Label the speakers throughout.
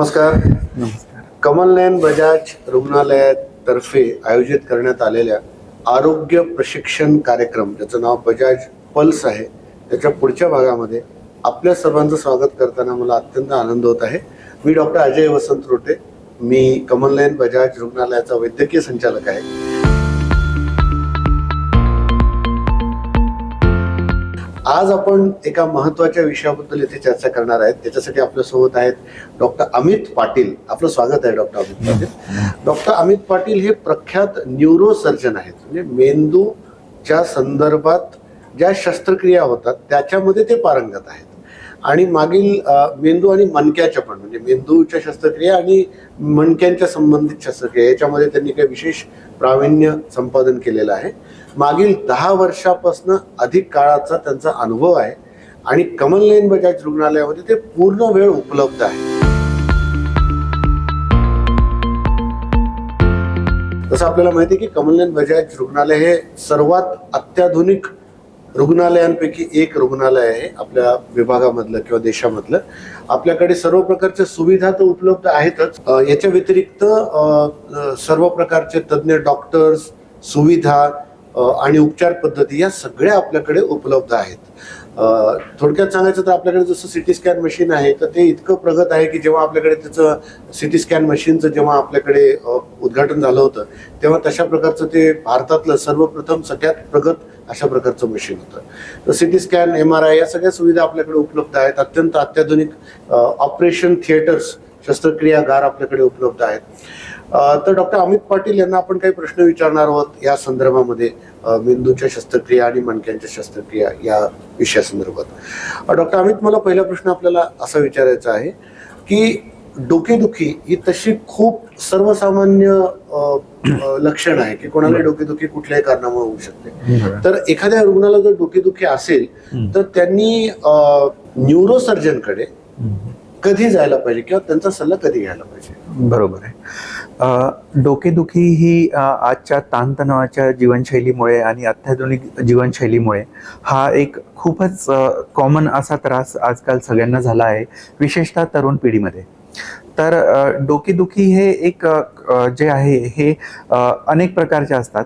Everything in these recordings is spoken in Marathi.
Speaker 1: नमस्कार.
Speaker 2: नमस्कार.
Speaker 1: कमलनयन बजाज रुग्णालयातर्फे आयोजित करण्यात आलेल्या आरोग्य प्रशिक्षण कार्यक्रम ज्याचं नाव बजाज पल्स आहे त्याच्या पुढच्या भागामध्ये आपल्या सर्वांचं स्वागत करताना मला अत्यंत आनंद होत आहे. मी डॉक्टर अजय वसंत रोटे मी कमलनयन बजाज रुग्णालयाचा वैद्यकीय संचालक आहे. आज आपण एका महत्त्वाच्या विषयाबद्दल इथे चर्चा करणार आहेत. त्याच्यासाठी आपल्यासोबत आहेत डॉक्टर अमित पाटील. आपलं स्वागत आहे डॉक्टर अमित पाटील. डॉक्टर अमित पाटील हे प्रख्यात न्यूरो सर्जन आहेत. म्हणजे मेंदूच्या संदर्भात ज्या शस्त्रक्रिया होतात त्याच्यामध्ये ते पारंगत आहेत. आणि मागील मेंदू आणि मणक्याच्या पण म्हणजे मेंदूच्या शस्त्रक्रिया आणि मणक्यांच्या संबंधित शस्त्रक्रिया याच्यामध्ये त्यांनी काही विशेष प्रावीण्य संपादन केलेलं आहे. मागील दहा वर्षापासून अधिक काळाचा त्यांचा अनुभव आहे. आणि कमलनयन बजाज रुग्णालयामध्ये ते पूर्ण वेळ उपलब्ध आहे. तसं आपल्याला माहिती आहे की कमलनयन बजाज रुग्णालय हे सर्वात अत्याधुनिक रुग्णालयांपैकी एक रुग्णालय आहे आपल्या विभागामधलं किंवा देशामधलं. आपल्याकडे सर्व प्रकारच्या सुविधा तर उपलब्ध आहेतच. याच्या व्यतिरिक्त सर्व प्रकारचे तज्ज्ञ डॉक्टर्स सुविधा आणि उपचार पद्धती या सगळ्या आपल्याकडे उपलब्ध आहेत. थोडक्यात सांगायचं तर आपल्याकडे जसं सिटी स्कॅन मशीन आहे तर ते इतकं प्रगत आहे की जेव्हा आपल्याकडे त्याचं सिटी स्कॅन मशीनचं जेव्हा आपल्याकडे उद्घाटन झालं होतं तेव्हा तशा प्रकारचं ते भारतातलं सर्वप्रथम सगळ्यात प्रगत अशा प्रकारचं मशीन होतं. तर CT scan M R I या सगळ्या सुविधा आपल्याकडे उपलब्ध आहेत. अत्यंत अत्याधुनिक ऑपरेशन थिएटर्स शस्त्रक्रियागार आपल्याकडे उपलब्ध आहेत. तर डॉक्टर अमित पाटील यांना आपण काही प्रश्न विचारणार आहोत. या संदर्भामध्ये मेंदूच्या शस्त्रक्रिया आणि मणक्यांच्या शस्त्रक्रिया या विषयासंदर्भात. डॉक्टर अमित मला पहिला प्रश्न आपल्याला असा विचारायचा आहे की डोकेदुखी ही तशी खूप सर्वसामान्य लक्षण आहे की कोणाला डोकेदुखी कुठल्याही कारणामुळे होऊ शकते. तर एखाद्या रुग्णाला जर डोकेदुखी असेल तर त्यांनी न्यूरोसर्जनकडे कधी जायला पाहिजे किंवा त्यांचा सल्ला कधी घ्यायला पाहिजे?
Speaker 2: बरोबर आहे. डोकेदुखी ही आजच्या ताणतणावाच्या जीवनशैलीमुळे आणि अत्याधुनिक जीवनशैलीमुळे हा एक खूपच कॉमन असा त्रास आजकाल सगळ्यांना झाला आहे विशेषतः तरुण पिढीमध्ये. तर डोकेदुखी हे एक जे आहे हे अनेक प्रकारचे असतात.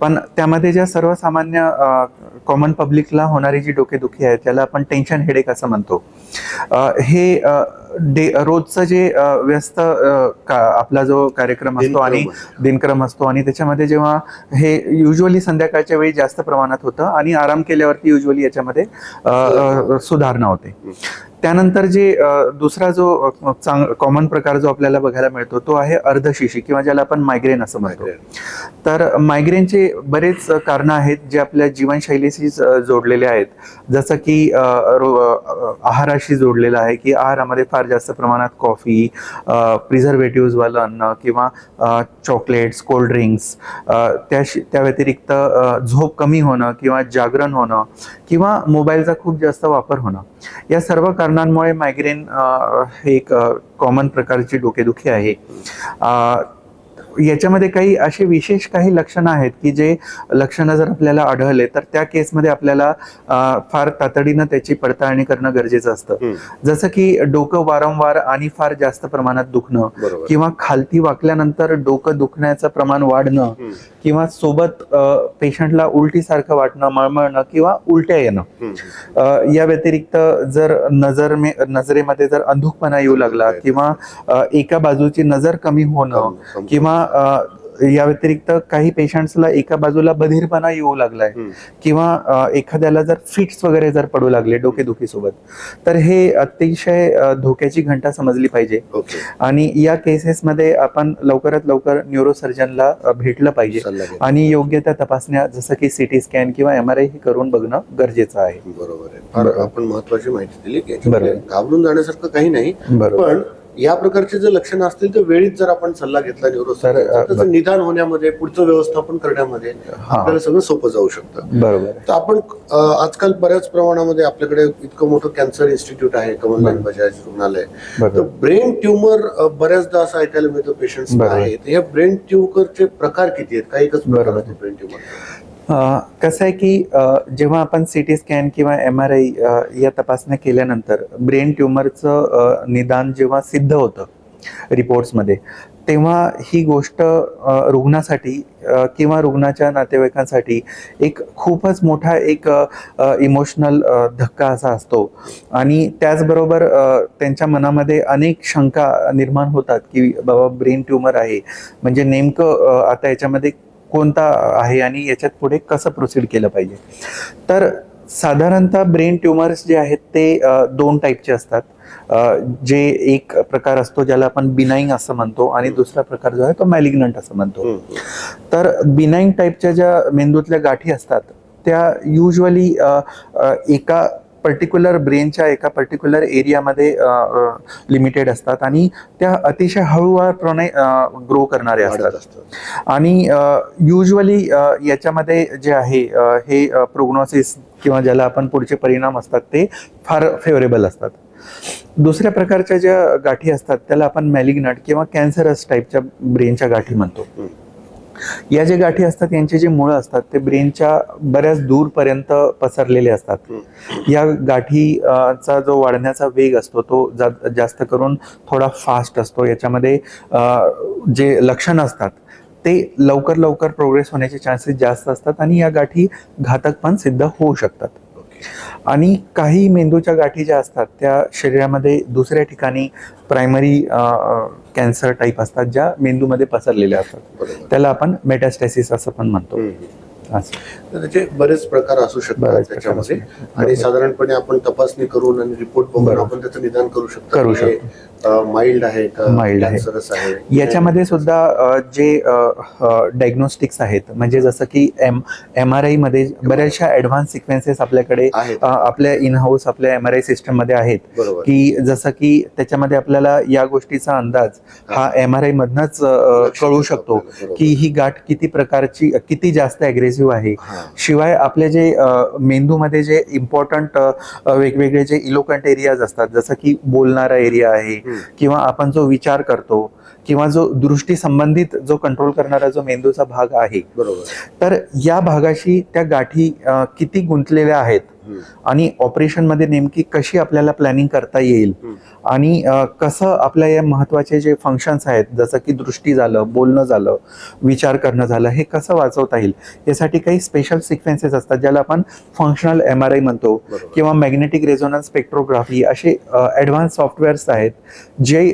Speaker 2: पण त्यामध्ये ज्या सर्वसामान्य कॉमन पब्लिकला होणारी जी डोकेदुखी आहे त्याला आपण टेन्शन हेडेक असं म्हणतो. हे आ, डे रोजचं जे व्यस्त का आपला जो कार्यक्रम असतो आणि
Speaker 1: दिनक्रम
Speaker 2: असतो. आणि त्याच्यामध्ये जेव्हा हे युजली संध्याकाळच्या वेळी जास्त प्रमाणात होतं आणि आराम केल्यावरती युजली याच्यामध्ये सुधारणा होते. त्यानंतर जे दुसरा जो चांग कॉमन प्रकार जो आपल्याला बघायला मिळतो तो आहे अर्धशिशी किंवा ज्याला आपण मायग्रेन असं म्हणतो. तर मायग्रेनचे बरेच कारणं आहेत जे आपल्या जीवनशैलीशी जोडलेले आहेत. जसं की आहाराशी जोडलेलं आहे की आहारामध्ये फार जास्त प्रमाणात कॉफी प्रिझर्वेटिव्हजवालं अन्न किंवा चॉकलेट्स कोल्ड्रिंक्स त्या त्या व्यतिरिक्त झोप कमी होणं किंवा जागरण होणं किंवा मोबाईलचा खूप जास्त वापर होणं. या सर्व कारणांमुळे मायग्रेन हे एक कॉमन प्रकारची डोकेदुखी आहे. याच्यामध्ये काही असे विशेष काही लक्षणं आहेत की जे लक्षणं जर आपल्याला आढळले तर त्या केसमध्ये आपल्याला फार तातडीनं त्याची पडताळणी करणं गरजेचं असतं. जसं की डोकं वारंवार आणि फार जास्त प्रमाणात दुखणं किंवा खालती वाकल्यानंतर डोकं दुखण्याचं प्रमाण वाढणं किंवा सोबत पेशंटला उलटीसारखं वाटणं मळमळणं किंवा उलट्या येणं. या व्यतिरिक्त जर नजर नजरेमध्ये जर अंधुकपणा येऊ लागला किंवा एका बाजूची नजर कमी होणं किंवा या व्यतिरिक्त काही पेशंट्सला एका बाजूला बधीरपणा येऊ लागलाय किंवा एखाद्याला जर फिट्स वगैरे जर पडू लागले डोकेदुखीसोबत तर हे अतिशय धोक्याची घंटा समजली पाहिजे. आणि या केसेसमध्ये आपण लवकरात लवकर न्यूरोसर्जनला भेटलं पाहिजे. आणि योग्य त्या तपासण्या जसं की सिटी स्कॅन किंवा एम आर आय हे करून बघणं गरजेचं आहे.
Speaker 1: बरोबर आहे. आपण महत्वाची माहिती दिली. घाबरून जाण्यासारखं काही नाही.
Speaker 2: बरोबर.
Speaker 1: पण या प्रकारचे जर लक्षणं असतील तर वेळीच जर आपण सल्ला घेतला न्यूरो निदान होण्यामध्ये पुढचं व्यवस्थापन करण्यामध्ये आपल्याला सगळं सोपं जाऊ शकतं.
Speaker 2: बरोबर.
Speaker 1: तर आपण आजकाल बऱ्याच प्रमाणामध्ये आपल्याकडे इतकं मोठं कॅन्सर इन्स्टिट्यूट आहे कमलनाथ बजाज रुग्णालय. तर ब्रेन ट्युमर बऱ्याचदा असं ऐकायला मिळतं पेशंट्स
Speaker 2: बरोबर.
Speaker 1: आहे तर ह्या ब्रेन ट्युमरचे प्रकार किती आहेत? काही एकच प्रकार ब्रेन ट्युमर
Speaker 2: कसं आहे की जेव्हा आपण सी टी स्कॅन किंवा एम आर आय या तपासण्या केल्यानंतर ब्रेन ट्युमरचं निदान जेव्हा सिद्ध होतं रिपोर्ट्समध्ये तेव्हा ही गोष्ट रुग्णासाठी किंवा रुग्णाच्या नातेवाईकांसाठी एक खूपच मोठा एक इमोशनल धक्का असा असतो. आणि त्याचबरोबर त्यांच्या मनामध्ये अनेक शंका निर्माण होतात की बाबा ब्रेन ट्यूमर आहे. म्हणजे नेमकं आता याच्यामध्ये कोणता आहे आणि याच्यात पुढे कसं प्रोसीड केलं पाहिजे? तर साधारणतः ब्रेन ट्युमर्स जे आहेत ते दोन टाईपचे असतात. जे एक प्रकार असतो ज्याला आपण बिनाईंग असं म्हणतो आणि दुसरा प्रकार जो आहे तो मॅलिग्नंट असं म्हणतो. तर बिनाईंग टाईपच्या ज्या मेंदूतल्या गाठी असतात त्या युजली एका पर्टिक्युलर ब्रेनच्या एका पर्टिक्युलर एरियामध्ये लिमिटेड असतात आणि त्या अतिशय हळूवारपणे ग्रो करणारे असतात. आणि युजली याच्यामध्ये जे आहे हे प्रोग्नोसिस किंवा ज्याला आपण पुढचे परिणाम असतात ते फार फेवरेबल असतात. दुसऱ्या प्रकारच्या ज्या गाठी असतात त्याला आपण मॅलिग्नट किंवा कॅन्सरस टाईपच्या ब्रेनच्या गाठी म्हणतो. या जे गाठी असतात यांचे जे मुळं असतात ते ब्रेनच्या बऱ्याच दूरपर्यंत पसरलेले असतात. या गाठी चा जो वाढण्याचा वेग असतो तो जा- जास्त करून थोडा फास्ट असतो. याच्यामध्ये जे लक्षणं असतात ते लवकर लवकर प्रोग्रेस होण्याचे चान्सेस जास्त असतात आणि या गाठी घातक पण सिद्ध होऊ शकतात. आणि काही मेंदूच्या गाठी ज्या असतात त्या शरीरामध्ये दुसऱ्या ठिकाणी प्रायमरी कॅन्सर टाईप असतात ज्या मेंदूमध्ये पसरलेल्या असतात. त्याला आपण मेटास्टॅसिस असं पण म्हणतो.
Speaker 1: तर त्याचे बरेच प्रकार असू शकतात त्याच्यामध्ये. आणि साधारणपणे आपण तपासणी करून आणि रिपोर्ट बघून. आपण त्याचं निदान करू शकतो.
Speaker 2: करू
Speaker 1: हे, माइल्ड आहे का
Speaker 2: माइल्ड आहे. याच्यामध्ये सुद्धा जे डायग्नोस्टिक्स आहेत म्हणजे जसं की एम एम आर आयमध्ये बऱ्याचशा ॲडव्हान्स सिक्वेन्सेस आपल्याकडे
Speaker 1: आहेत.
Speaker 2: आपल्या इन हाऊस आपल्या एम आर आय सिस्टममध्ये आहेत
Speaker 1: बरोबर
Speaker 2: की जसं की त्याच्यामध्ये आपल्याला या गोष्टीचा अंदाज हा एम आर आय मधनच कळू शकतो. की ही गाठ किती प्रकारची किती जास्त अग्रेसिव्ह आहे. शिवाय आपले जे मेंदूमध्ये जे इम्पॉर्टंट वेगवेगळे जे इलोकंट एरियाज असतात जसं की बोलणारा एरिया आहे. किंवा आपण जो विचार करतो किंवा जो दृष्टी संबंधित जो कंट्रोल करणारा जो मेंदूचा भाग आहे
Speaker 1: बरोबर
Speaker 2: तर या भागाशी त्या गाठी किती गुंतलेल्या आहेत. आणि ऑपरेशनमध्ये नेमकी कशी आपल्याला प्लॅनिंग करता येईल. आणि कसं आपल्या या महत्त्वाचे जे फंक्शन्स आहेत जसं की दृष्टी झालं बोलणं झालं विचार करणं झालं हे कसं वाचवता येईल यासाठी काही स्पेशल सिक्वेन्सेस असतात ज्याला आपण फंक्शनल एम आर आय म्हणतो. किंवा मॅग्नेटिक रेझोनन्स स्पेक्ट्रोग्राफी असे ॲडव्हान्स सॉफ्टवेअर्स आहेत जे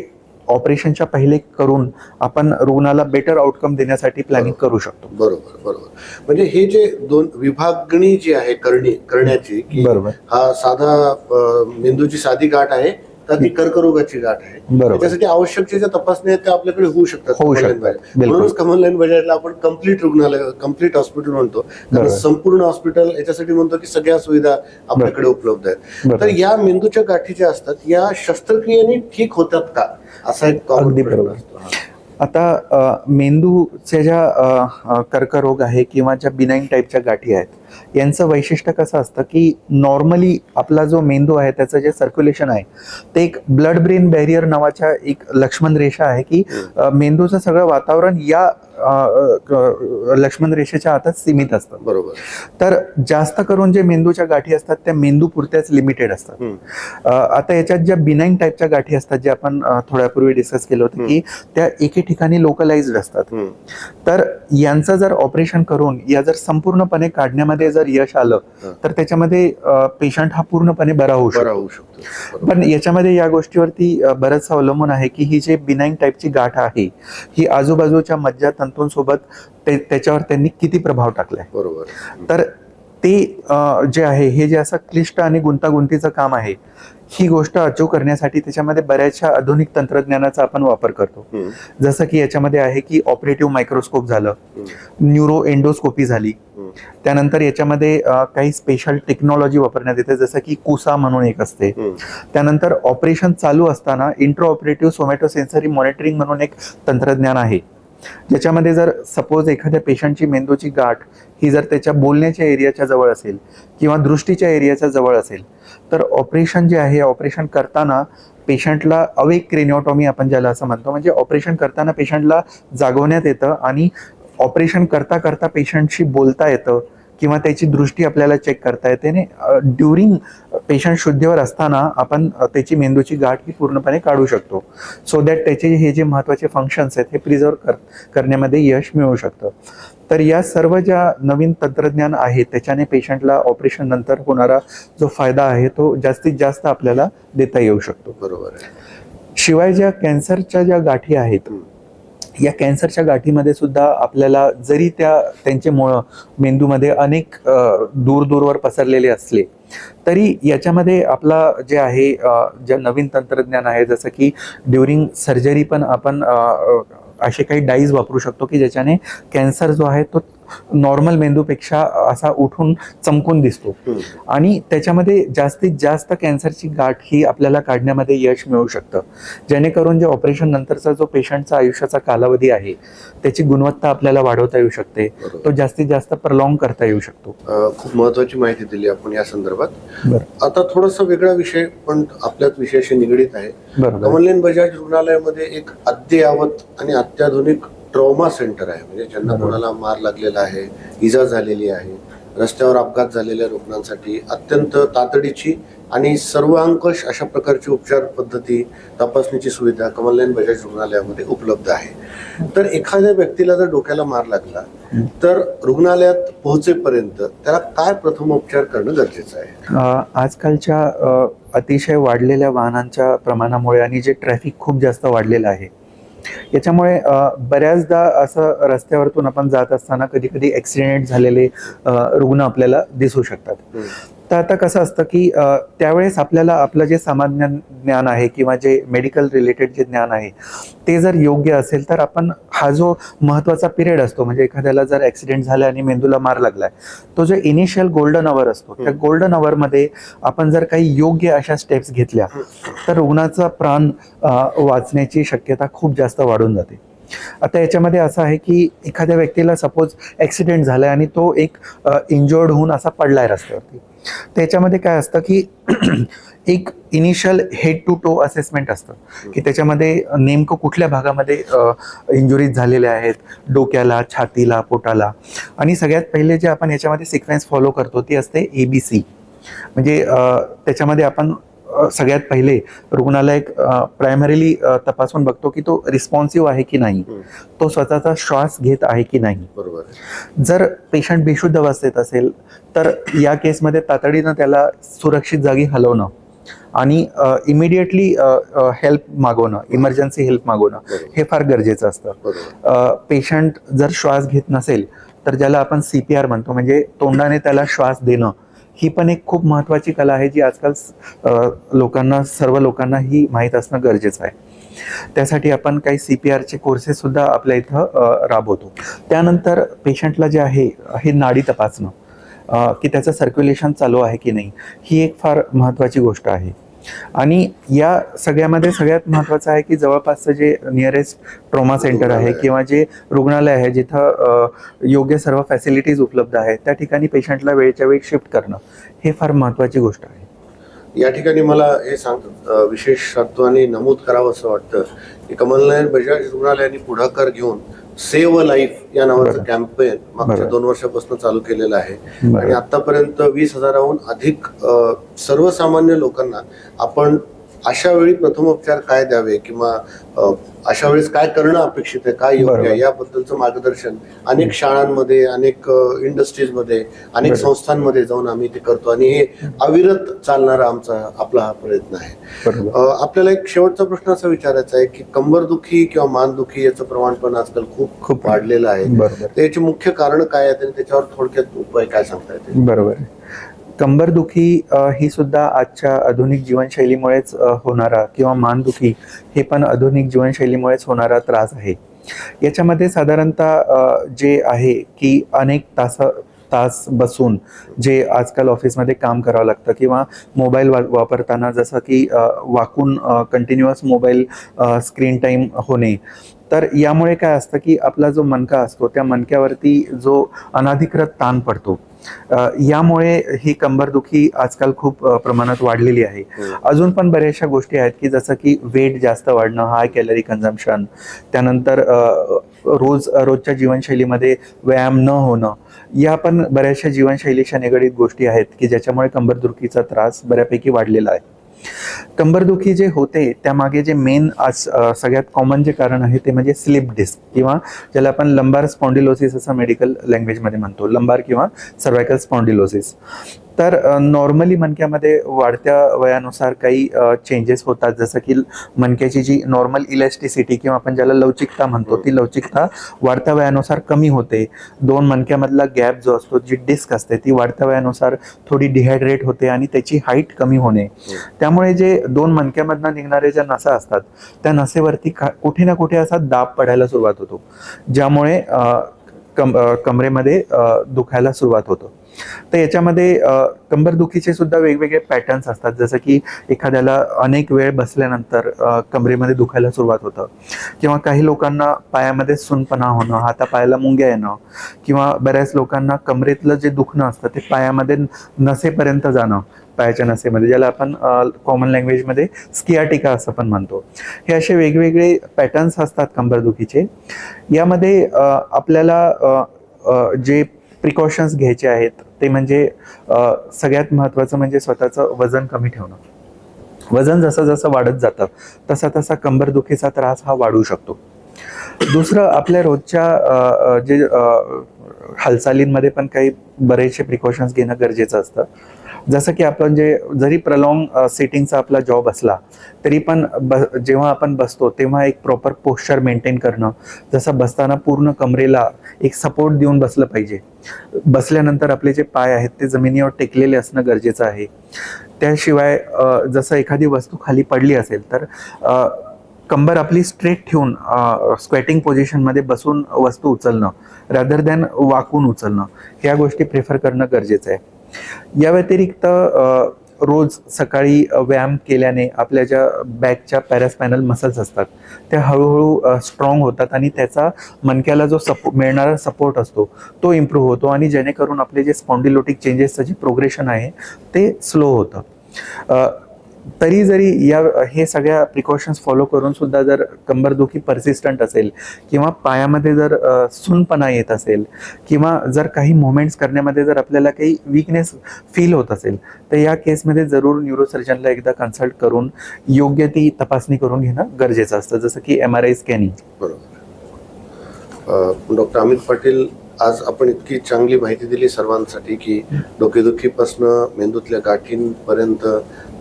Speaker 2: ऑपरेशनच्या पहिले करून आपण रुग्णाला बेटर आउटकम देण्यासाठी प्लॅनिंग करू शकतो.
Speaker 1: बरोबर बरोबर. म्हणजे हे जे दोन विभागणी जी आहे करणी करण्याची की
Speaker 2: बरोबर.
Speaker 1: हा साधा मेंदूची साधी गाठ आहे का ती कर्करोगाची गाठ आहे. त्याच्यासाठी आवश्यक ज्या तपासण्या आहेत त्या आपल्याकडे होऊ शकतात
Speaker 2: होऊ शकतात.
Speaker 1: म्हणूनच कमल लाईन बजाजला आपण कंप्लीट रुग्णालय कंप्लीट हॉस्पिटल म्हणतो कारण. संपूर्ण हॉस्पिटल याच्यासाठी म्हणतो की सगळ्या सुविधा आपल्याकडे उपलब्ध आहेत. तर या मेंदूच्या गाठी ज्या असतात या शस्त्रक्रियेने ठीक होतात का असा एक प्रश्न. असतो.
Speaker 2: आता मेंदूच्या ज्या कर्करोग आहे किंवा ज्या बिनाईन टाईपच्या गाठी आहेत यांचं वैशिष्ट्य कसं असतं की नॉर्मली आपला जो मेंदू आहे त्याचं जे सर्क्युलेशन आहे ते एक ब्लड ब्रेन बॅरियर नावाच्या एक लक्ष्मण रेषा आहे की मेंदूचं सगळं वातावरण या लक्ष्मण रेषेच्या आतच सीमित असतं.
Speaker 1: बरोबर.
Speaker 2: तर जास्त करून जे मेंदूच्या गाठी असतात त्या मेंदू पुरत्याच लिमिटेड असतात. आता याच्यात ज्या बिनाईन टाईपच्या गाठी असतात जे आपण थोड्यापूर्वी डिस्कस केलं होतं की त्या एके ठिकाणी लोकलाइज्ड असतात. तर यांचं जर ऑपरेशन करून या जर संपूर्णपणे काढण्यामध्ये जर यश आलं. तर त्याच्यामध्ये पेशंट हा पूर्णपणे बरा होऊ शकतो. पण याच्यामध्ये या गोष्टीवरती अ, बरंचसं अवलंबून आहे की ही जे बिनाईन टाईपची गाठ आहे ही आजूबाजूच्या मज्जातंतूंसोबत ते त्याच्यावर त्यांनी किती प्रभाव टाकलाय
Speaker 1: बरोबर
Speaker 2: तर ते जे आहे हे जे असं क्लिष्ट आणि गुंतागुंतीचं काम आहे ही गोष्ट अचूक करण्यासाठी त्याच्यामध्ये बऱ्याचशा आधुनिक तंत्रज्ञानाचा आपण वापर करतो. जसं की याच्यामध्ये आहे की ऑपरेटिव्ह मायक्रोस्कोप झालं. न्यूरो एंडोस्कोपी झाली. त्यानंतर याच्यामध्ये काही स्पेशल टेक्नॉलॉजी वापरण्यात येते जसं की कुसा म्हणून एक असते. त्यानंतर ऑपरेशन चालू असताना intra operative somato sensory monitoring म्हणून एक तंत्रज्ञान आहे ज्याच्यामध्ये जर सपोज एखाद्या पेशंटची मेंदूची गाठ ही जर त्याच्या बोलण्याच्या एरियाच्या जवळ असेल किंवा दृष्टीच्या एरियाच्या जवळ असेल तर ऑपरेशन जे आहे ऑपरेशन करताना पेशंटला अवेक क्रेनिओटॉमी आपण ज्याला असं म्हणतो म्हणजे ऑपरेशन करताना पेशंटला जागवण्यात येतं आणि ऑपरेशन करता करता पेशंटशी बोलता येतं किंवा त्याची दृष्टी आपल्याला चेक करता येते. आणि ड्युरिंग पेशंट शुद्धीवर असताना आपण त्याची मेंदूची गाठ ही पूर्णपणे काढू शकतो. सो दॅट त्याचे हे जे महत्त्वाचे फंक्शन्स आहेत हे प्रिझर्व कर करण्यामध्ये यश मिळू शकतं. तर या सर्व ज्या नवीन तंत्रज्ञान आहे त्याच्याने पेशंटला ऑपरेशन नंतर होणारा जो फायदा आहे तो जास्तीत जास्त आपल्याला देता येऊ शकतो.
Speaker 1: बरोबर
Speaker 2: शिवाय ज्या कॅन्सरच्या ज्या गाठी आहेत. या कॅन्सरच्या गाठीमध्ये सुद्धा आपल्याला जरी त्या त्यांचे मुळं मेंदूमध्ये अनेक दूर दूरवर पसरलेले असले तरी याच्यामध्ये आपला जे आहे जे नवीन तंत्रज्ञान आहे जसं की ड्युरिंग सर्जरी पण आपण असे काही डाईज वापरू शकतो की ज्याच्याने कॅन्सर जो आहे तो नॉर्मल मेंदूपेक्षा असा उठून चमकून दिसतो. आणि त्याच्यामध्ये जास्तीत जास्त कॅन्सरची गाठ ही आपल्याला काढण्यामध्ये यश मिळू शकतं. जेणेकरून जे ऑपरेशन नंतरचा जो पेशंटचा आयुष्याचा कालावधी आहे त्याची गुणवत्ता आपल्याला वाढवता येऊ शकते. तो जास्तीत जास्त प्रलॉंग करता येऊ शकतो.
Speaker 1: खूप महत्वाची माहिती दिली आपण या संदर्भात. आता थोडासा वेगळा विषय पण आपल्याच विषयाशी निगडीत आहे. कमलनेन बजाज रुग्णालयामध्ये एक अद्ययावत आणि अत्याधुनिक ट्रॉमा सेंटर आहे म्हणजे ज्यांना. कोणाला मार लागलेला आहे इजा झालेली आहे रस्त्यावर अपघात झालेल्या रुग्णांसाठी अत्यंत तातडीची आणि सर्वांकष अशा प्रकारची उपचार पद्धती तपासणीची सुविधा कमलनेन बजाज रुग्णालयामध्ये उपलब्ध आहे तर एखाद्या व्यक्तीला जर डोक्याला मार लागला. तर रुग्णालयात पोहोचेपर्यंत त्याला काय प्रथमोपचार करणं गरजेचं आहे
Speaker 2: आजकालच्या अतिशय वाढलेल्या वाहनांच्या प्रमाणामुळे आणि जे ट्रॅफिक खूप जास्त वाढलेलं आहे याच्यामुळे बऱ्याचदा असं रस्त्यावरतून आपण जात असताना कधी कधी ॲक्सिडेंट झालेले रुग्ण आपल्याला दिसू शकतात. तर आता कसं असतं की त्यावेळेस आपल्याला आपलं जे सामान्य ज्ञान आहे किंवा जे मेडिकल रिलेटेड जे ज्ञान आहे ते जर योग्य असेल तर आपण हा जो महत्त्वाचा पिरियड असतो म्हणजे एखाद्याला जर ॲक्सिडेंट झाला आणि मेंदूला मार लागलाय तो जो इनिशियल गोल्डन अवर असतो त्या. गोल्डन अवरमध्ये आपण जर काही योग्य अशा स्टेप्स घेतल्या तर रुग्णाचा प्राण वाचण्याची शक्यता खूप जास्त वाढून जाते आता याच्यामध्ये असं आहे की एखाद्या व्यक्तीला सपोज ॲक्सिडेंट झालाय आणि तो एक इंजर्ड होऊन असा पडलाय रस्त्यावरती त्याच्यामध्ये काय असतं की एक initial head to toe assessment असतं. की त्याच्यामध्ये नेमकं कुठल्या भागामध्ये इंजुरीज झालेल्या आहेत डोक्याला छातीला पोटाला. आणि सगळ्यात पहिले जे आपण याच्यामध्ये सिक्वेन्स फॉलो करतो ती असते ए बी सी म्हणजे त्याच्यामध्ये आपण सगळ्यात पहिले रुग्णाला एक प्रायमरीली तपासून बघतो की तो रिस्पॉन्सिव्ह आहे की नाही. तो स्वतःचा श्वास घेत आहे की नाही
Speaker 1: बरोबर.
Speaker 2: जर पेशंट बेशुद्ध अवस्थेत असेल तर या केसमध्ये तातडीनं त्याला सुरक्षित जागी हलवणं आणि इमिडिएटली हेल्प मागवणं इमर्जन्सी हेल्प मागवणं. हे फार गरजेचं असतं पेशंट जर श्वास घेत नसेल तर ज्याला आपण सी पी आर म्हणतो म्हणजे तोंडाने त्याला श्वास देणं ही पण एक खूप महत्त्वाची कला आहे जी आजकाल लोकांना सर्व लोकांना ही माहीत असणं गरजेचं आहे. त्यासाठी आपण काही सी पी आरचे कोर्सेस सुद्धा आपल्या इथं राबवतो. त्यानंतर पेशंटला जे आहे हे नाडी तपासणं की त्याचं सर्क्युलेशन चालू आहे की नाही ही एक फार महत्त्वाची गोष्ट आहे. आणि या सगळ्यामध्ये सगळ्यात महत्त्वाचं आहे की जवळपासचं जे नियरेस्ट ट्रॉमा सेंटर आहे. किंवा जे रुग्णालय आहे जिथं योग्य सर्व फॅसिलिटीज उपलब्ध आहेत त्या ठिकाणी पेशंटला वेळच्या वेळी शिफ्ट करणं हे फार महत्त्वाची गोष्ट आहे
Speaker 1: या ठिकाणी मला हे सांग विशेष आणि नमूद करावं असं वाटतं की कमलनयन बजाज रुग्णालयाने पुढाकार घेऊन सेव्ह अ लाईफ या नावाचं. कॅम्पेन मागच्या. दोन वर्षापासून चालू केलेलं आहे. आणि आतापर्यंत वीस हजाराहून अधिक सर्वसामान्य लोकांना आपण अशा वेळी प्रथमोपचार काय द्यावे किंवा अशा वेळेस काय करणं अपेक्षित आहे काय योग्य. आहे याबद्दलचं मार्गदर्शन अनेक शाळांमध्ये अनेक इंडस्ट्रीजमध्ये अनेक. संस्थांमध्ये जाऊन आम्ही ते करतो आणि हे अविरत चालणारा आमचा आपला हा प्रयत्न आहे. आपल्याला एक शेवटचा प्रश्न असा विचारायचा आहे की कंबरदुखी किंवा मानदुखी याचं प्रमाण पण आजकाल खूप
Speaker 2: खूप
Speaker 1: वाढलेलं आहे.
Speaker 2: बरोबर.
Speaker 1: तर याची मुख्य कारण काय आहेत आणि त्याच्यावर थोडक्यात उपाय काय सांगता येतील?
Speaker 2: बरोबर. कंबरदुखी ही सुद्धा आजच्या आधुनिक जीवनशैलीमुळेच होणारा किंवा मानदुखी हे पण आधुनिक जीवनशैलीमुळेच होणारा त्रास आहे. याच्यामध्ये साधारणतः जे आहे की अनेक तास तास बसून जे आजकाल ऑफिसमध्ये काम करावं लागतं किंवा मोबाईल वा वापरताना जसं की वाकून कंटिन्युअस मोबाईल स्क्रीन टाईम होणे. तर यामुळे काय असतं की आपला जो मनका असतो त्या मनक्यावरती जो अनाधिकृत ताण पडतो. यामुळे ही कंबरदुखी आजकाल खूप प्रमाणात वाढलेली आहे
Speaker 1: हम्म.
Speaker 2: अजून पण बऱ्याचशा गोष्टी आहेत की जसं की वेट जास्त वाढणं हाय कॅलरी कन्झम्पशन त्यानंतर रोज रोजच्या जीवनशैलीमध्ये व्यायाम न होणं या पण बऱ्याचशा जीवनशैलीच्या निगडीत गोष्टी आहेत की ज्याच्यामुळे कंबरदुखीचा त्रास बऱ्यापैकी वाढलेला आहे कंबरदुखी जे होते त्यामागे जे मेन आज सगळ्यात कॉमन जे कारण आहे ते म्हणजे स्लिप डिस्क किंवा ज्याला आपण लंबार स्पॉन्डिलोसिस असं मेडिकल लँग्वेजमध्ये म्हणतो. लंबार किंवा सर्वायकल स्पॉन्डिलोसिस तर नॉर्मली मणक्यामध्ये वाढत्या वयानुसार काही चेंजेस होतात. जसं की मणक्याची जी नॉर्मल इलेस्टिसिटी किंवा आपण ज्याला लवचिकता म्हणतो ती लवचिकता वाढत्या वयानुसार कमी होते. दोन मणक्यामधला गॅप जो असतो जी डिस्क असते ती वाढत्या वयानुसार थोडी डिहायड्रेट होते आणि त्याची हाईट कमी होणे. त्यामुळे जे दोन मणक्यामधनं निघणारे ज्या नसा असतात त्या नसेवरती कुठे ना कुठे असा दाब पडायला सुरुवात होतो. ज्यामुळे कम कमरेमध्ये दुखायला सुरुवात होतो. तर याच्यामध्ये कंबरदुखीचे सुद्धा वेगवेगळे पॅटर्न्स असतात. जसं की एखाद्याला अनेक वेळ बसल्यानंतर कमरेमध्ये दुखायला सुरुवात होतं. किंवा काही लोकांना पायामध्ये सुनपणा होणं हातापायाला मुंग्या येणं किंवा बऱ्याच लोकांना कमरेतलं जे दुखणं असतं ते पायामध्ये नसेपर्यंत जाणं पायाच्या नसेमध्ये ज्याला आपण कॉमन लँग्वेजमध्ये स्कियाटिका असं पण म्हणतो. हे असे वेगवेगळे पॅटर्न्स असतात कंबरदुखीचे. यामध्ये आपल्याला जे प्रिकॉशन्स घ्यायचे आहेत ते म्हणजे सगळ्यात महत्त्वाचं म्हणजे स्वतःचं वजन कमी ठेवणं. वजन जसं जसं वाढत जातं तसा तसा कंबरदुखीचा त्रास हा वाढू शकतो. दुसरं आपल्या रोजच्या जे हालचालींमध्ये पण काही बरेचसे प्रिकॉशन्स घेणं गरजेचं असतं. जसं की आपण जे जरी प्रलॉंग सिटिंगचा आपला जॉब असला तरी पण ब जेव्हा आपण बसतो तेव्हा एक प्रॉपर पोश्चर मेंटेन करणं जसं बसताना पूर्ण कमरेला एक सपोर्ट देऊन बसलं पाहिजे. बसल्यानंतर आपले जे पाय आहेत ते जमिनीवर टेकलेले असणं गरजेचं आहे. त्याशिवाय जसं एखादी वस्तू खाली पडली असेल तर कंबर आपली स्ट्रेट ठेवून स्क्वेटिंग पोझिशनमध्ये बसून वस्तू उचलणं रादर दॅन वाकून उचलणं ह्या गोष्टी प्रेफर करणं गरजेचं आहे. या व्यतिरिक्त रोज सकाळी व्यायाम केल्याने आपल्या ज्या बॅकच्या पॅरास्पॅनल मसल्स असतात त्या हळूहळू स्ट्रॉंग होतात आणि त्याचा मनक्याला जो सपो मिळणारा सपोर्ट असतो तो इम्प्रूव्ह होतो आणि जेणेकरून आपले जे स्पॉन्डिलोटिक चेंजेसचं जे प्रोग्रेशन आहे ते स्लो होतं. तरी जरी या हे सगळ्या प्रिकॉशन्स फॉलो करून सुद्धा जर कंबरदुखी परसिस्टंट असेल किंवा पायामध्ये जर सुनपणा येत असेल किंवा जर काही मुवमेंट्स करण्यामध्ये जर आपल्याला काही वीकनेस फील होत असेल तर या केसमध्ये जरूर न्यूरोसर्जनला एकदा कन्सल्ट करून योग्य ती तपासणी करून घेणं गरजेचं असतं. जसं की एम आर आय स्कॅनिंग
Speaker 1: बरोबर. डॉक्टर अमित पाटील आज आपण इतकी चांगली माहिती दिली सर्वांसाठी की डोकेदुखीपासनं मेंदूतल्या गाठींपर्यंत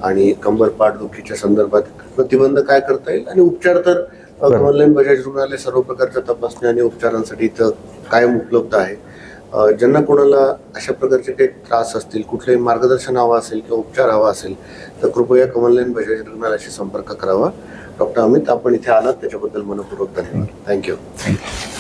Speaker 1: आणि कंबर पाठदुखीच्या संदर्भात प्रतिबंध काय करता येईल? आणि उपचार तर. ऑनलाईन बजाज रुग्णालय सर्व प्रकारच्या तपासणी आणि उपचारांसाठी इथं कायम उपलब्ध आहे. ज्यांना कोणाला अशा प्रकारचे काही त्रास असतील कुठलंही मार्गदर्शन हवं असेल किंवा उपचार हवा असेल तर कृपया कमलनयन बजाज रुग्णालयाशी संपर्क करावा. डॉक्टर अमित आपण इथे आलात त्याच्याबद्दल मनपूर्वक धन्यवाद. Thank you.
Speaker 2: Thank you.